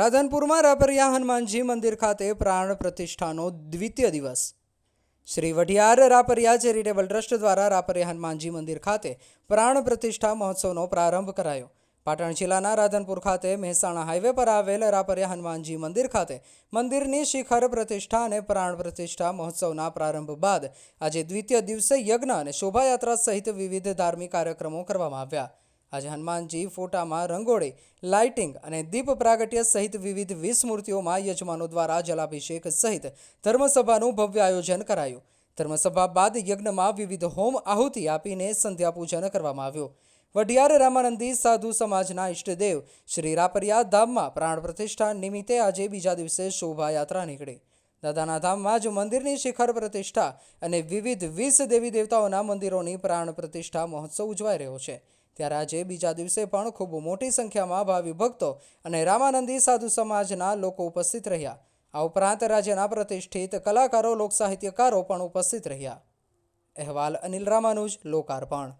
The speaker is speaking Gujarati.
રાધનપુરમાં રાપરિયા હનુમાનજી મંદિર ખાતે પ્રાણ પ્રતિષ્ઠાનો દ્વિતીય દિવસ. શ્રી વઢિયાર રાપરિયા ચેરિટેબલ ટ્રસ્ટ દ્વારા રાપરિયા હનુમાનજી મંદિર ખાતે પ્રાણ પ્રતિષ્ઠા મહોત્સવનો પ્રારંભ કરાયો. પાટણ જિલ્લાના રાધનપુર ખાતે મહેસાણા હાઈવે પર આવેલ રાપરિયા હનુમાનજી મંદિર ખાતે મંદિરની શિખર પ્રતિષ્ઠા અને પ્રાણ પ્રતિષ્ઠા મહોત્સવના પ્રારંભ બાદ આજે દ્વિતીય દિવસે યજ્ઞ અને શોભાયાત્રા સહિત વિવિધ ધાર્મિક કાર્યક્રમો કરવામાં આવ્યા. આજે હનુમાનજી ફોટામાં રંગોળી, લાઇટિંગ અને દીપ પ્રાગટ્ય સહિત વિવિધ વીસ મૂર્તિઓમાં યજમાનો દ્વારા જલાભિષેક સહિત ધર્મસભાનું ભવ્ય આયોજન કરાયું. ધર્મસભા બાદ યજ્ઞમાં વિવિધ હોમ આહુતિ આપીને સંધ્યા પૂજન કરવામાં આવ્યું. વઢિયાર રામાનંદી સાધુ સમાજના ઈષ્ટદેવ શ્રી રાપરિયા ધામમાં પ્રાણ પ્રતિષ્ઠા નિમિત્તે આજે બીજા દિવસે શોભાયાત્રા નીકળી. દાદાના ધામમાં જ મંદિરની શિખર પ્રતિષ્ઠા અને વિવિધ વીસ દેવી દેવતાઓના મંદિરોની પ્રાણ પ્રતિષ્ઠા મહોત્સવ ઉજવાઈ રહ્યો છે. ત્યારે આજે બીજા દિવસે પણ ખૂબ મોટી સંખ્યામાં ભાવિ ભક્તો અને રામાનંદી સાધુ સમાજના લોકો ઉપસ્થિત રહ્યા. આ ઉપરાંત રાજ્યના પ્રતિષ્ઠિત કલાકારો, લોકસાહિત્યકારો પણ ઉપસ્થિત રહ્યા. અહેવાલ અનિલ રામાનુજ, લોકાર્પણ.